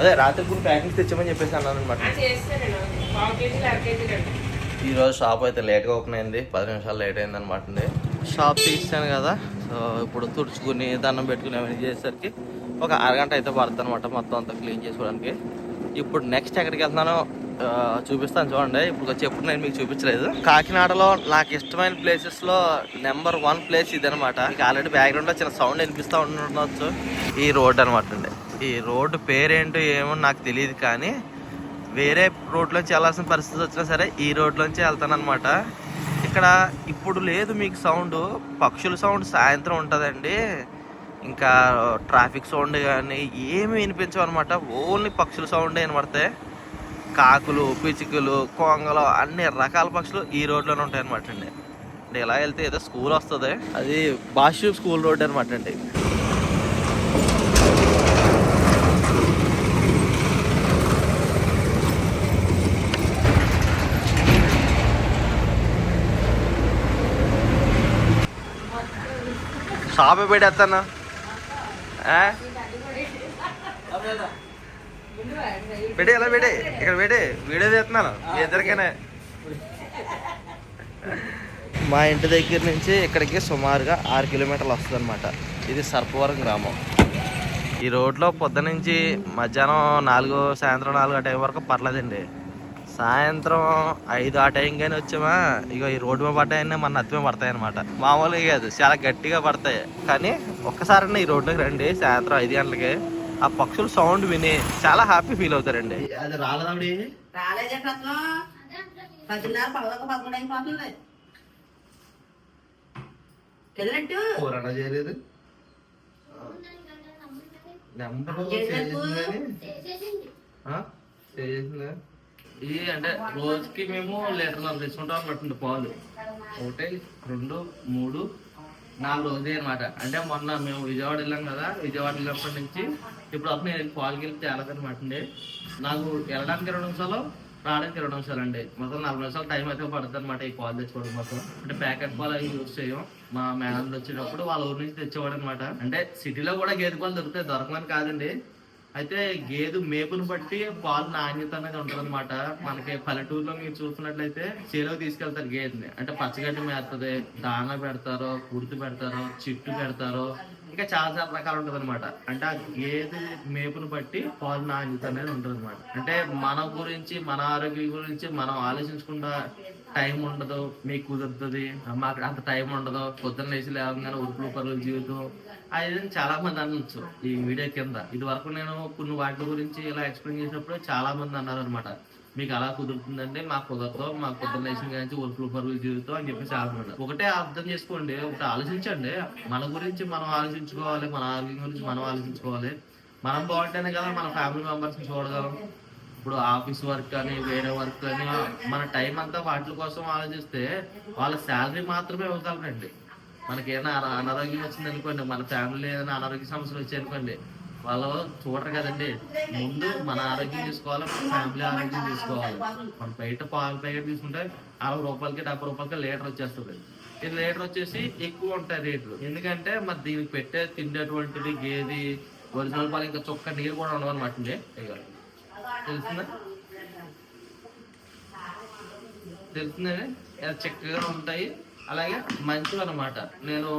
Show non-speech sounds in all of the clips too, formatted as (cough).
అదే రాత్రి పూట ప్యాకింగ్స్ తెచ్చామని చెప్పేసి అన్నాను అనమాట ఆ చేస్తాను పావు కేజీలు అర కేజీలు అండి ఈ రోజు షాప్ అయితే లేట్గా ఓపెన్ అయింది. పది నిమిషాలు లేట్ అయింది అనమాట అండి. షాప్ తీసాను కదా. సో ఇప్పుడు తుడుచుకుని దండం పెట్టుకుని అవన్నీ చేసేసరికి ఒక అరగంట అయితే పడుతుంది అనమాట మొత్తం అంతా క్లీన్ చేసుకోవడానికి. ఇప్పుడు నెక్స్ట్ ఎక్కడికి వెళ్తున్నానో చూపిస్తాను చూడండి. ఇప్పుడు వచ్చి ఎప్పుడు నేను మీకు చూపించలేదు. కాకినాడలో నాకు ఇష్టమైన ప్లేసెస్లో నెంబర్ వన్ ప్లేస్ ఇది అనమాట ఆల్రెడీ బ్యాక్గ్రౌండ్లో చిన్న సౌండ్ వినిపిస్తూ ఉండవచ్చు ఈ రోడ్ అనమాట అండి. ఈ రోడ్డు పేరేంటో ఏమో నాకు తెలియదు కానీ వేరే రోడ్లోంచి వెళ్ళాల్సిన పరిస్థితి వచ్చినా సరే ఈ రోడ్లోంచి వెళ్తాను అనమాట ఇక్కడ ఇప్పుడు లేదు మీకు సౌండ్ పక్షుల సౌండ్ సాయంత్రం ఉంటుందండి. ఇంకా ట్రాఫిక్ సౌండ్ కానీ ఏమి వినిపించవు అనమాట ఓన్లీ పక్షుల సౌండ్ వినపడతాయి కాకులు పిచ్చుకలు కొంగలు అన్ని రకాల పక్షులు ఈ రోడ్లోనే ఉంటాయి అనమాట అండి. అంటే ఇలా వెళ్తే ఏదో స్కూల్ వస్తుంది. అది బాషు స్కూల్ రోడ్ అనమాట అండి. షాప్ పెట్టేస్తాను పెడే ఎలా పెడే ఇక్కడ పెడే వీడియో చేస్తున్నాను మీ ఇద్దరికైనా. మా ఇంటి దగ్గర నుంచి ఇక్కడికి సుమారుగా ఆరు కిలోమీటర్లు వస్తుంది అనమాట ఇది సర్పవరం గ్రామం. ఈ రోడ్లో పొద్దు నుంచి మధ్యాహ్నం నాలుగు సాయంత్రం నాలుగు టైం వరకు పర్లేదండి. సాయంత్రం ఐదు ఆ టైం కానీ వచ్చామా. ఇక ఈ రోడ్డు మీద పడ్డాయన్నీ మన నత్తి మీద పడతాయి అనమాట మామూలుగా కాదు చాలా గట్టిగా పడతాయి. కానీ ఒక్కసారి ఈ రోడ్డుకి రండి సాయంత్రం ఐదు గంటలకి ఆ పక్షుల సౌండ్ విని చాలా హ్యాపీ ఫీల్ అవుతారండి. అది రాలేదావిడి చేయలేదు. నెంబర్ ఇది అంటే రోజుకి మేము లీటర్లు తెచ్చుకుంటాం అనమాట పాలు. ఒకటి రెండు మూడు నాలుగు రోజులు అనమాట అంటే మొన్న మేము విజయవాడ వెళ్ళాం కదా విజయవాడ వెళ్ళినప్పటి నుంచి ఇప్పుడు అప్పుడు నేను పాలకి వెళ్తే వెళ్ళదనమాట అండి నాకు వెళ్ళడానికి రెండు నిమిషాలు రావడానికి ఇరవై నిమిషాలు అండి. మొత్తం నలభై నిమిషాలు టైం అయితే పడుతుంది అనమాట ఈ పాలు తెచ్చుకోవడం మొత్తం. అంటే ప్యాకెట్ పాలు అవి యూజ్ చేయం మా మేడం వచ్చేటప్పుడు వాళ్ళ ఊరి నుంచి తెచ్చేవాడు అనమాట అంటే సిటీలో కూడా గేదె పాలు దొరుకుతాయి దొరకమని కాదండి. అయితే గేదె మేపును బట్టి పాలు నాణ్యత అనేది ఉంటుంది అనమాట మనకి పల్లెటూరులో మీరు చూసినట్లయితే చెరువు తీసుకెళ్తారు గేదెని. అంటే పచ్చగడ్డి మేస్తుంది దాన పెడతారు గుర్తు పెడతారు చిట్టు పెడతారు ఇంకా చాలా చాలా రకాలు ఉంటుంది అనమాట అంటే ఆ గేదె మేపును బట్టి పాలు నాణ్యత అనేది ఉంటుంది అనమాట అంటే మన గురించి మన ఆరోగ్యం గురించి మనం ఆలోచించకుండా టైం ఉండదు మీకు కుదురుతుంది మాకు అంత టైం ఉండదు. పొద్దున్న లేచి లేవగానే ఉరుకులు పరుగులు జీవితం అది చాలా మంది అనొచ్చు ఈ వీడియో కింద ఇది వరకు నేను కొన్ని వాటి గురించి ఇలా ఎక్స్ప్లెయిన్ చేసినప్పుడు చాలా మంది అన్నారు అనమాట మీకు అలా కుదురుతుందంటే మా కుదరదు మా పొద్దున్న లేచిన కానీ ఉరుకులు పరుగులు జీవితం అని చెప్పేసి ఆడుతున్నారు ఒకటే అర్థం చేసుకోండి ఒకటి ఆలోచించండి. మన గురించి మనం ఆలోచించుకోవాలి మన ఆరోగ్యం గురించి మనం ఆలోచించుకోవాలి. మనం బాగుంటేనే కదా మన ఫ్యామిలీ మెంబర్స్ని చూడగలం. ఇప్పుడు ఆఫీస్ వర్క్ అని వేరే వర్క్ అని మన టైం అంతా వాటి కోసం ఆలోచిస్తే వాళ్ళ శాలరీ మాత్రమే ఇవ్వగలరండి. మనకి ఏదైనా అనారోగ్యం వచ్చింది అనుకోండి మన ఫ్యామిలీ ఏదైనా అనారోగ్య సమస్యలు వచ్చాయి అనుకోండి వాళ్ళు చూడరు కదండి. ముందు మన ఆరోగ్యం చూసుకోవాలి మన ఫ్యామిలీ ఆరోగ్యం చూసుకోవాలి. మనం బయట పాలు ప్యాకెట్ తీసుకుంటే అరవై రూపాయలకి డెబ్బై రూపాయలకి లీటర్ వచ్చేస్తుంది. ఈ లీటర్ వచ్చేసి ఎక్కువ ఉంటాయి రేట్లు. ఎందుకంటే మరి దీనికి పెట్టే తిండేటువంటిది గేది ఒరిజినల్ పాలు ఇంకా చుక్క నీరు కూడా ఉండవు అనమాట అండి. ఇక తెలుస్తుందా? తెలుస్తుందండి చక్కగా ఉంటాయి. అలాగే మంచివి అనమాట నేను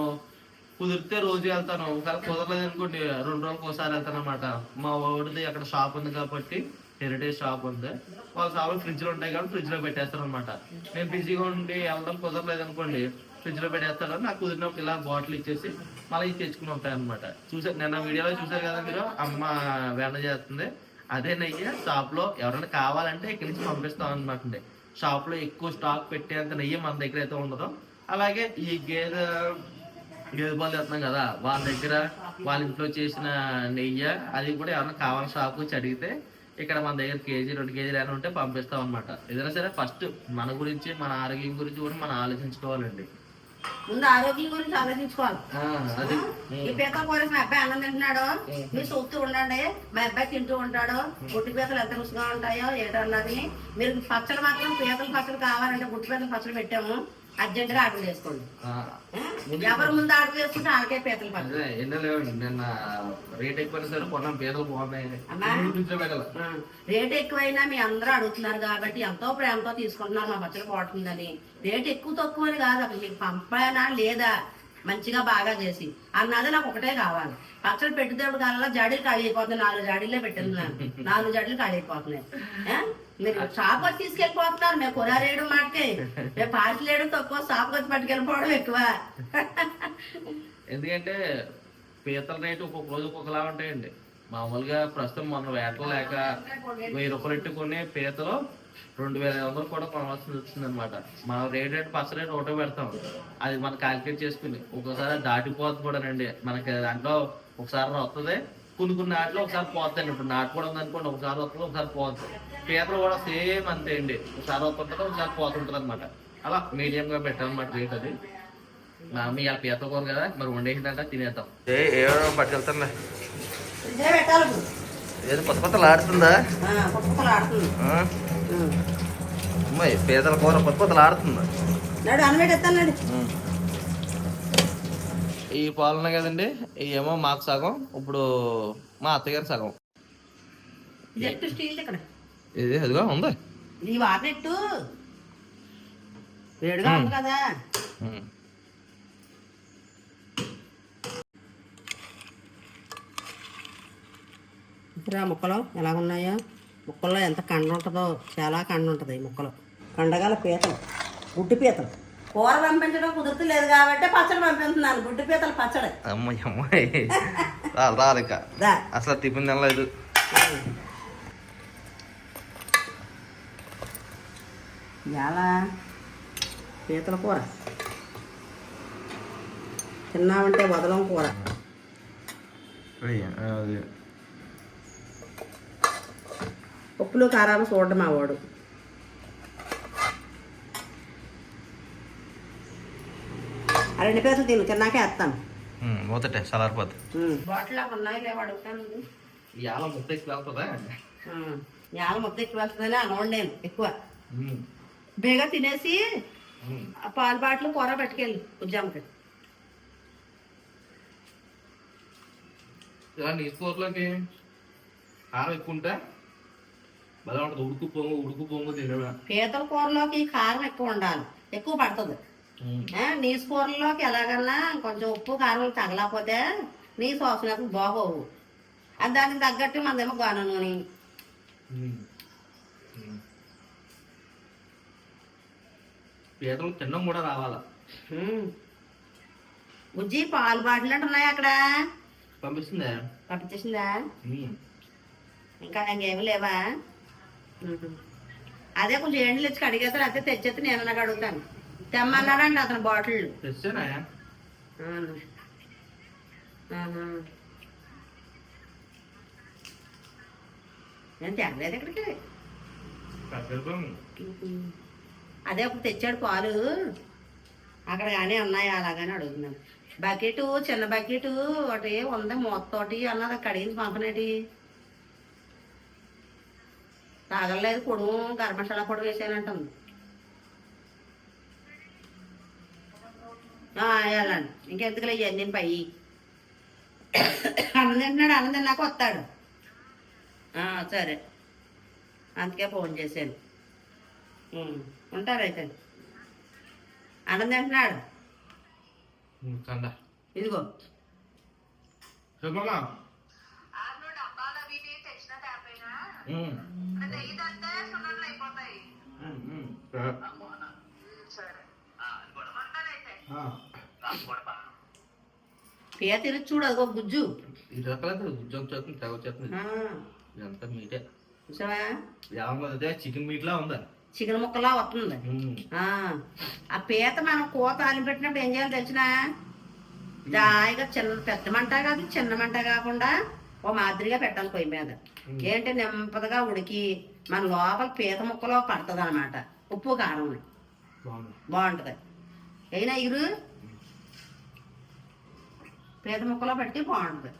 కుదిరితే రోజు వెళ్తాను. ఒకవేళ కుదరలేదు అనుకోండి రెండు రోజులకు ఒకసారి వెళ్తాను అనమాట మా వాడిది అక్కడ షాప్ ఉంది కాబట్టి హెరిటేజ్ షాప్ ఉంది. వాళ్ళ షాప్లో ఫ్రిడ్జ్లు ఉంటాయి కాబట్టి ఫ్రిడ్జ్లో పెట్టేస్తాను అనమాట నేను బిజీగా ఉండి వెళ్ళడం కుదరలేదు అనుకోండి ఫ్రిడ్జ్లో పెట్టేస్తాను. నాకు కుదిరినప్పుడు ఇలా బాటిల్ ఇచ్చేసి మళ్ళీ ఇవి తెచ్చుకుని ఉంటాయి అనమాట చూసారు నిన్న వీడియోలో చూసారు కదా మీరు? అమ్మ వెన్న చేస్తుంది. అదే నెయ్యి షాప్లో ఎవరైనా కావాలంటే ఇక్కడి నుంచి పంపిస్తాం అనమాట షాప్లో ఎక్కువ స్టాక్ పెట్టేంత నెయ్యి మన దగ్గర అయితే ఉండదు. అలాగే ఈ గేదె గేదె పాలు తెస్తున్నాం కదా వాళ్ళ దగ్గర వాళ్ళ ఇంట్లో చేసిన నెయ్యి అది కూడా ఎవరైనా కావాలని షాప్ వచ్చి అడిగితే ఇక్కడ మన దగ్గర కేజీ రెండు కేజీలు ఏమైనా ఉంటే పంపిస్తాం అనమాట ఏదైనా సరే ఫస్ట్ మన గురించి మన ఆరోగ్యం గురించి కూడా మనం ఆలోచించుకోవాలండి. ముందు ఆరోగ్యం గురించి ఆలోచించుకోవాలి. ఈ పీతల కూర మా అబ్బాయి అన్నం తింటున్నాడు మీరు చూస్తూ ఉండండి. మా అబ్బాయి తింటూ ఉంటాడు గుట్టి పీతలు ఎంత రుచిగా ఉంటాయో ఏటన్నది. మీరు పచ్చడి మాత్రం పీతల పచ్చడి కావాలంటే గుట్టి పీతల పచ్చడి పెట్టాము. అర్జెంట్గా ఆర్డర్ చేసుకోండి? ఎవరి ముందు ఆర్డర్ చేసుకుంటే ఆడకే పీతలు లేవండి. నిన్న రేట్ ఎక్కువ సరే కొన్నాం. పేదలు బాగున్నాయి. రేట్ ఎక్కువైనా మీ అందరూ అడుగుతున్నారు కాబట్టి ఎంతో ప్రేమతో తీసుకుంటున్నారు మా పచ్చడి పోతుందని రేట్ ఎక్కువ తక్కువ అని కాదు అసలు మీకు పంపానా లేదా? మంచిగా బాగా చేసి. అన్నది నాకు ఒకటే కావాలి. పచ్చడి పెట్టేటప్పుడు కల్లా జాడీలు ఖాళీ అయిపోతున్నాయి. నాలుగు జాడీలే పెట్టినాను నాలుగు జాడీలు ఖాళీ అయిపోతున్నాయి? మీరు షాప్ వచ్చి తీసుకెళ్ళిపోతున్నారు మేము కొరారేయడం మాటకి మేము పార్సల్ వేయడం తక్కువ షాప్ వచ్చి పట్టుకెళ్ళిపోవడం ఎక్కువ. ఎందుకంటే పీతల రేటు ఒక్కొక్క రోజు ఒక్కొక్కలా ఉంటాయండి. మామూలుగా ప్రస్తుతం మన వేటలు లేక వెయ్యి రూపాయలు పెట్టుకునే పీతలు రెండు వేల ఐదు వందలు కూడా కొనవలసి వచ్చింది అనమాట మనం రేట్ రేట్ పచ్చ రేట్ ఒకటో పెడతాం. అది మనం క్యాలిక్యులేట్ చేసుకుని ఒక్కోసారి దాటిపోతుంది కూడానండి. మనకి దాంట్లో ఒకసారి వస్తుంది కొన్ని కొన్ని నాటిలో ఒకసారి పోతాయండి ఇప్పుడు. నాటుకోవడం ఉందనుకోండి ఒకసారి వస్తుంది ఒకసారి పోతుంది పీతలు కూడా సేమ్ అంతే అండి. ఒకసారి వస్తుంటుంది ఒకసారి పోతుంటుంది అనమాట అలా మీడియంగా పెట్టాలన్నమాట రేట్ అది. మా ఆ పీత కూర కదా మరి వండేసిందంట తినేద్దాం. ఏ ఏడో పట్టుకెళ్తానులే ఇదే పెట్టాలి ఇప్పుడు. ఏదో కొత్త కొత్తలు ఆడుతుందా. అమ్మాయి పీతల కూర కొత్త కొత్తలు ఆడుతుందా? నాడు అన్నమేటి ఎత్తానండి ఈ పాలు ఉన్నాయి కదండి ఏమో మాకు సగం ఇప్పుడు మా అత్తగారు సగం. జట్టు స్టీల్ ఇక్కడ. ఇది అదిగో ఉంది. వాడినట్టు వేడిగా ఉంది కదా. ఇప్పుడు ఆ ముక్కలు ఎలా ఉన్నాయో? ముక్కల్లో ఎంత కండ ఉంటుందో చాలా కండ ఉంటుంది ఈ ముక్కలు. కండగల పీతలు గుడ్డు పీతలు. కూర పంపించడం కుదురుతలేదు కాబట్టి పచ్చడి పంపిస్తున్నాను. గుడ్డు పీతలు పచ్చడి. అమ్మాయి అమ్మాయి రాదు రాదు ఇక. దా. అసలు టిఫిన్ తినలేదు. ఎలా పీతల కూర. తిన్నామంటే వదలం కూర. అది. ఉప్పులు కారాలు చూడడం మా వాడు. ఆ రెండు పీతలు తిను తిన్నాకే వేస్తాను. పోతటే చల్లారిపోద్ది బాటిల్ ఉన్నాయి లేవు అడుగుతాను ఇవాళ ముద్ద ఎక్కువ వెళ్తుందా నేల మొత్తం ఎక్కువ వస్తుందని అనవండేను ఎక్కువ. బేగా తినేసి ఆ పాల బాటిల్ కూర పట్టుకెళ్ళి ఉజ్జామకి ఇలా నీ కూరలోకి కారం ఎక్కువ ఉంటే? భలే ఉంటుంది ఉడుకు పొంగు ఉడుకు పొంగు తినడం పీతల కూరలోకి కారం ఎక్కువ ఉండాలి ఎక్కువ పడుతుంది. నీసు కూరలోకి ఎలాగన్నా కొంచెం ఉప్పు కారం తగలకపోతే నీసు వాసనకు బాగోవు. అది దానికి తగ్గట్టు మనదేమో గాను నూనె. పీతలు తినడం కూడా రావాలా? ఉమ్. బుజ్జి పాలు బాటిల్ ఉన్నాయి అక్కడ. పంపిస్తుందా? పంపించేసిందా. ఇంకా ఇంకేమి లేవా. అదే కొంచెం ఎండలు ఇచ్చి కడిగేస్తారు అదే తెచ్చేస్తే నేను నాకు అడుగుతాను. తెమ్మన్నాడండి అతను బాటిల్ నేను తెగలేదు ఇక్కడికి. అదే ఇప్పుడు తెచ్చాడు పాలు. అక్కడ కానీ ఉన్నాయి అలాగని అడుగుతున్నాను. బకెట్ చిన్న బకెట్ ఒకటి ఉంది మూతతోటి అన్నది కడిగింది పంపనేటి. తాగలేదు పొడుము గరం మసాలా పొడి వేసానంటుంది. వెళ్ళండి ఇంకెందుకులే ఇవన్నీ పై. అన్నం తింటున్నాడు అన్నం తిన్నాక వస్తాడు. ఆ, సరే. అందుకే ఫోన్ చేశాను. ఉం, ఉంటారైతే అన్నం తింటున్నాడు? ఇదిగో. చెప్పమ్మా ఉమ్. ఉమ్, ఉమ్. సరే. ఆ. పేద తిరిగి చూడు అదిగో గుజ్జు. ఈ రకాలైతే ఉద్యోగం చేస్తుంది తెగ వచ్చేస్తుంది ఆ, ఇదంతా మీటే. చూసావా? చికెన్ మీట్ లా ఉందా? చికెన్ ముక్కలా వస్తుంది. ఆ, పీత మనం కూత పెట్టినప్పుడు ఏం చేయాలి తెలిసిన? జాయిగా చిన్న పెద్ద మంట కాదు చిన్న మంట కాకుండా ఓ మాదిరిగా పెట్టాలి పొయ్యి మీద. ఏంటి నెమ్మదిగా ఉడికి మన లోపల పీత ముక్కలో పడుతుంది అనమాట ఉప్పు కారం. బాగుంటుంది. అయినా ఇగురు పేద ముక్కలో పెట్టి బాగుంటుంది.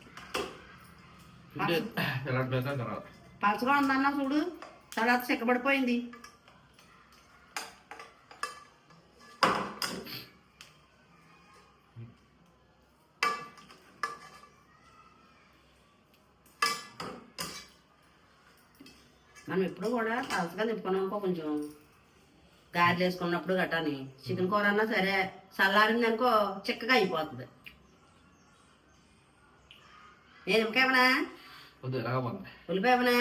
పలచగా ఉందన్నా చూడు తర్వాత చిక్కబడిపోయింది. మనం ఎప్పుడు కూడా తలసగా తిప్పుకున్నామనుకో కొంచెం గారెలు వేసుకున్నప్పుడు గట్టని చికెన్ కూర అన్నా సరే చల్లారింది అనుకో చిక్కగా అయిపోతుంది. నేను వద్దు రాకపోతే ఉల్లిపాయమనా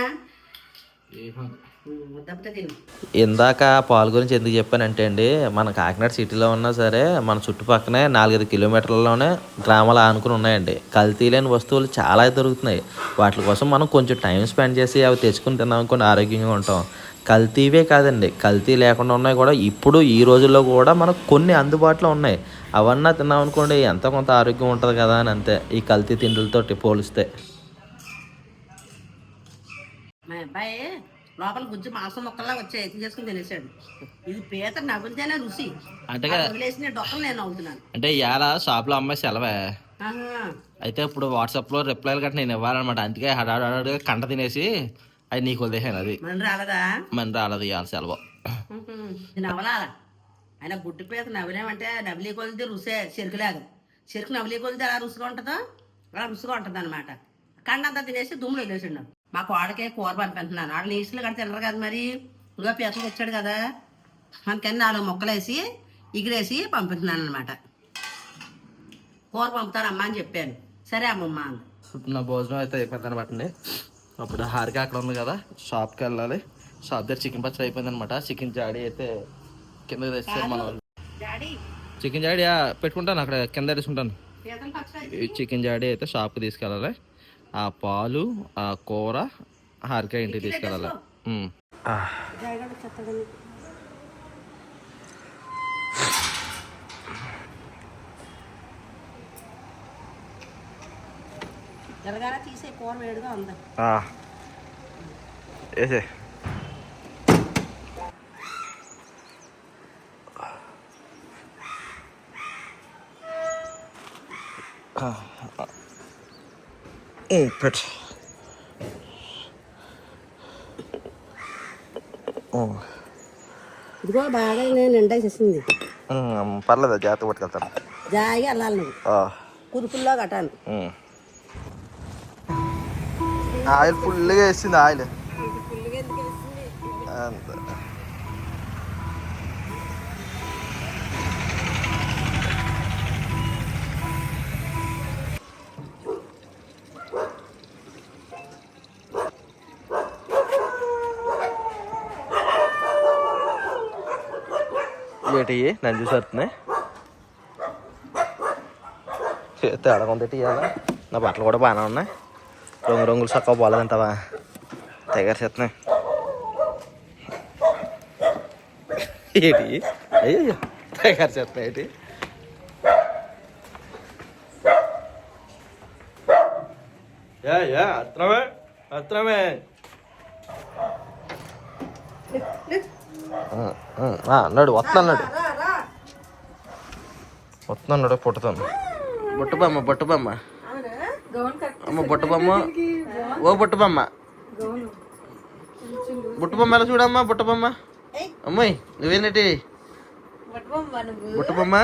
ఇందాక పాలు గురించి ఎందుకు చెప్పానంటే అండి మన కాకినాడ సిటీలో ఉన్నా సరే మన చుట్టుపక్కనే నాలుగైదు కిలోమీటర్లలోనే గ్రామాలు ఆనుకుని ఉన్నాయండి. కల్తీ లేని వస్తువులు చాలా దొరుకుతున్నాయి. వాటి కోసం మనం కొంచెం టైం స్పెండ్ చేసి అవి తెచ్చుకుని తిన్నాం అనుకోండి ఆరోగ్యంగా ఉంటాం. కల్తీవే కాదండి. కల్తీ లేకుండా ఉన్నాయి కూడా ఇప్పుడు ఈ రోజుల్లో కూడా మనకు కొన్ని అందుబాటులో ఉన్నాయి. అవన్నా తిన్నాం అనుకోండి ఎంత కొంత ఆరోగ్యం ఉంటుంది కదా అని అంతే. ఈ కల్తీ తిండులతోటి పోలిస్తే. మా అబ్బాయి లోపల గుజ్జు మాంసం మొక్కల్లా వచ్చి ఎత్తి చేసుకుని తినేసాడు. ఇది పీత నవ్వులతేనే రుచి. అంటే వదిలేసిన డొక్కలు నేను నవ్వుతున్నాను. అంటే ఇవాళ షాప్లో అమ్మాయి సెలవే. అయితే ఇప్పుడు వాట్సాప్లో రిప్లైలు గట్రా నేను ఇవ్వాలన్నమాట. అందుకే హడాడుగా కంట తినేసి అది నీకు వదిలేసాను అది. మన రాలదా? మన రాలేదు ఇవాళ సెలవు. నవలాల ఆయన గుడ్డు పీత నవ్వలేమంటే నవ్వులీ కొలితే రుసే చెరుకులేదు చెరుకు నవ్వులీ కొలితే ఎలా రుచిగా ఉంటుందో అలా రుచిగా ఉంటుంది అనమాట కండంతా తినేసి దుమ్ములు వదిలేసిండు. మా కోడకే కూర పంపిస్తున్నాను. ఆడ నీసులు కడితే తినరు కదా మరి. ఇంకా పీతలు వచ్చాడు కదా. మనకని నాలుగు ముక్కలు వేసి ఇగిరేసి పంపిస్తున్నాను అనమాట కూర పంపుతానమ్మా అని చెప్పాను. సరే అమ్మమ్మ నా భోజనం అయితే అయిపోయింది అనమాట అప్పుడు హారిక అక్కడ ఉంది కదా షాప్కి వెళ్ళాలి. షాప్ దగ్గర చికెన్ పచ్చడి అయిపోయింది అనమాట చికెన్ జాడీ అయితే కింద తెచ్చారు మన వాళ్ళు. చికెన్ జాడీ పెట్టుకుంటాను అక్కడ కింద తీసుకుంటాను ఈ చికెన్ జాడీ అయితే షాప్కి తీసుకెళ్ళాలి. ఆ పాలు ఆ కూర హారిక ఇంటికి తీసుకెళ్ళాలి. జరగానే తీసే కూర వేడిగా ఉంది. వేసే. పెట్టు. ఇదిగో బాగా నేను నిండా చేసింది పర్లేదు జాగ్రత్త పట్టుకెళ్తాను. జాగి వెళ్ళాలి నువ్వు. కురుపుల్లో కట్టాను ఆయిల్ ఫుల్గా వేసింది ఆయిల్ అంతే ఏటి నన్ను చూసి వస్తున్నాయి తేడా కొంత ఇవ్వాలా నా బట్టలు కూడా బాగానే ఉన్నాయి రంగు రంగులు చక్కగా పోలేదంటావా తెగరిసేస్తున్నాయి ఏటి అయ్యో తెగరిసేస్తున్నాయి ఏంటి యా యా అత్రమే అత్రమే అన్నాడు వస్తున్నాడు వస్తున్నాడు పుట్టుతాను బుట్టబమ్మ బుట్టబమ్మ అమ్మ బుట్టబమ్మ ఓ బుట్టబమ్మ బుట్టబొమ్మ ఎలా చూడమ్మా బుట్టబొమ్మ అమ్మాయి నువ్వేంటి? బుట్టబొమ్మ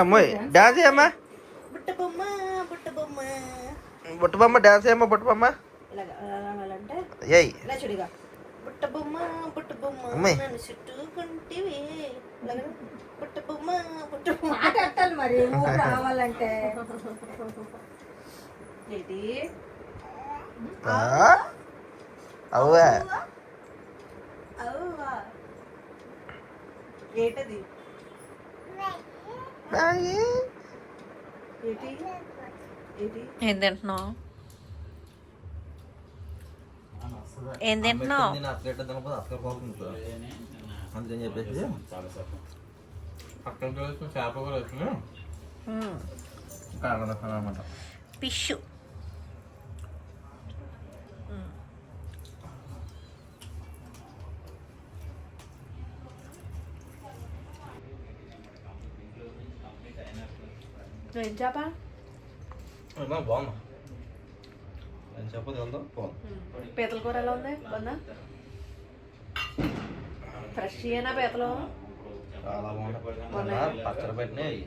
అమ్మాయి డాన్స్ చేయమ్మా. బుట్టబొమ్మ డాన్స్ చేయమ్మా బుట్టబొమ్మ ఏయ్. అమ్మాయి. నన్ను చుట్టుకుంటివి. మాట్లాడతాను మరి ఊరు రావాలంటే. ఏంటి? అవ్వా. అవువా. ఏంటది? ఏం తింటున్నావు? ఏం తింటున్నావు అందుకని చెప్పేసి పక్కన చేప కూడా వచ్చింది. ఏం చేప? బాగుంది. నేను వెళ్దాం పీతల కూర ఎలా ఉంది? బాగుందా? ఫ్రెష్ ఏనా పీతలు? చాలా బాగుంటుంది పచ్చడి పెట్టినాయి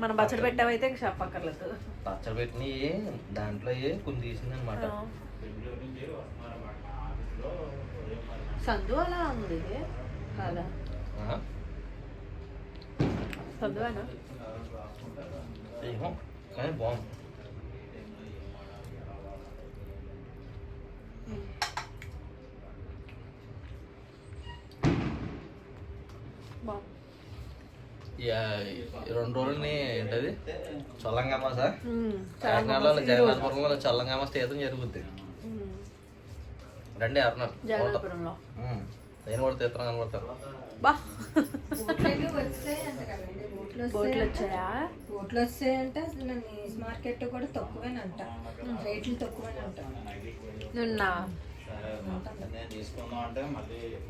మనం పచ్చడి పెట్టావైతే ఇంక చెప్పక్కర్లేదు పచ్చడి పెట్టినవి దాంట్లో ఏ కొన్ని తీసింది అనమాట సందు అలా ఉంది. కాదా? సందు అనా ఏమో కానీ బాగుంది యా, ఈ రెండు రోజులని ఏంటది? చల్లంగామ సార్. కాకినాడలో జగన్నాథపురంలో చల్లంగామ స్థితం జరుగుద్ది. రండి అరుణాలు. నేను కూడా తీర్థం కనబడతాను బోట్లు. వచ్చాయా? ఓట్లు వస్తాయంటే నీస్ మార్కెట్ కూడా తక్కువేనంట. రేట్లు తక్కువేనంట. నిన్న.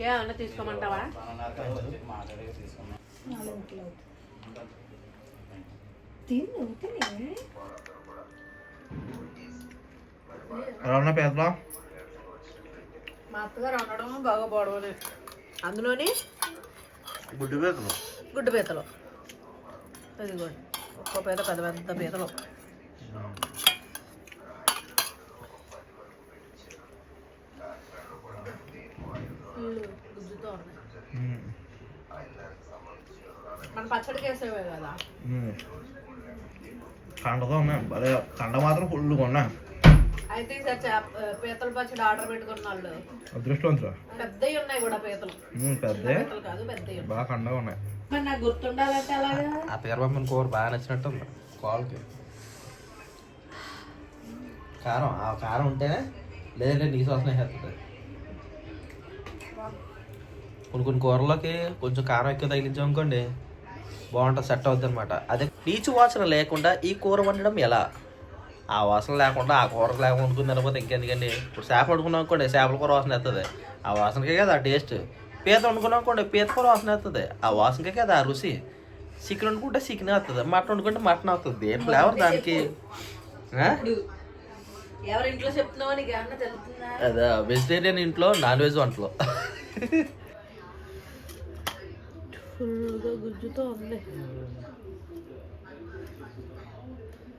ఏమన్నా తీసుకోమంటావా? అవుతాయి తిను. తినే రమణ పేదలో మా అత్తగారు వండడం బాగా పొడవలే అందులోని గుడ్డు పేదలు గుడ్డు పీతలు. ఇదిగోండి ఒక్కో పీత పెద్ద పెద్ద పీతలు. గుజ్జుతో ఉన్నాయి. మన పచ్చడికి వేసేవే కదా. కండగా ఉన్నాయి భలే కండ మాత్రం ఫుల్గా ఉన్నా. అయితే ఈసారి చేప పీతల పచ్చడి ఆర్డర్ పెట్టుకున్న వాళ్ళు. అదృష్టవంతురా పెద్దవి ఉన్నాయి కూడా పీతలు. పెద్దే పీతలు కాదు పెద్దవి బాగా కండగా ఉన్నాయి. మరి నాకు గుర్తుండాలంటే అలాగా? అత్తగారు పంపిన కూర బాగా నచ్చినట్టు ఉంది. కాల్కి. కారం ఆ కారం ఉంటేనే లేదంటే నీ వేస్తుంది. కొన్ని కొన్ని కూరలోకి కొంచెం కారం ఎక్కువ తగిలించాం అనుకోండి బాగుంటుంది సెట్ అవుద్ది అనమాట అదే నీచు వాసన లేకుండా ఈ కూర వండడం ఎలా? ఆ వాసన లేకుండా ఆ కూర లేకుండా వండుకుని తినకపోతే ఇంకెందుకండి? ఇప్పుడు చేప వండుకున్నాం అనుకోండి చేపల కూర వాసన వస్తుంది ఆ వాసనకే కదా ఆ టేస్ట్ పీత వండుకున్నాం అనుకోండి పీత కూర వాసన వస్తుంది ఆ వాసనకే కదా ఆ రుచి. చికెన్ వండుకుంటే చికెన్ వస్తుంది మటన్ వండుకుంటే మటన్ అవుతుంది దేని ఫ్లేవర్ దానికి? అదే వెజిటేరియన్ ఇంట్లో నాన్ వెజ్ వంటలు. (laughs) ఫుల్గా గుజ్జుతో ఉంది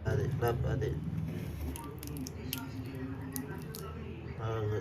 అది అది అది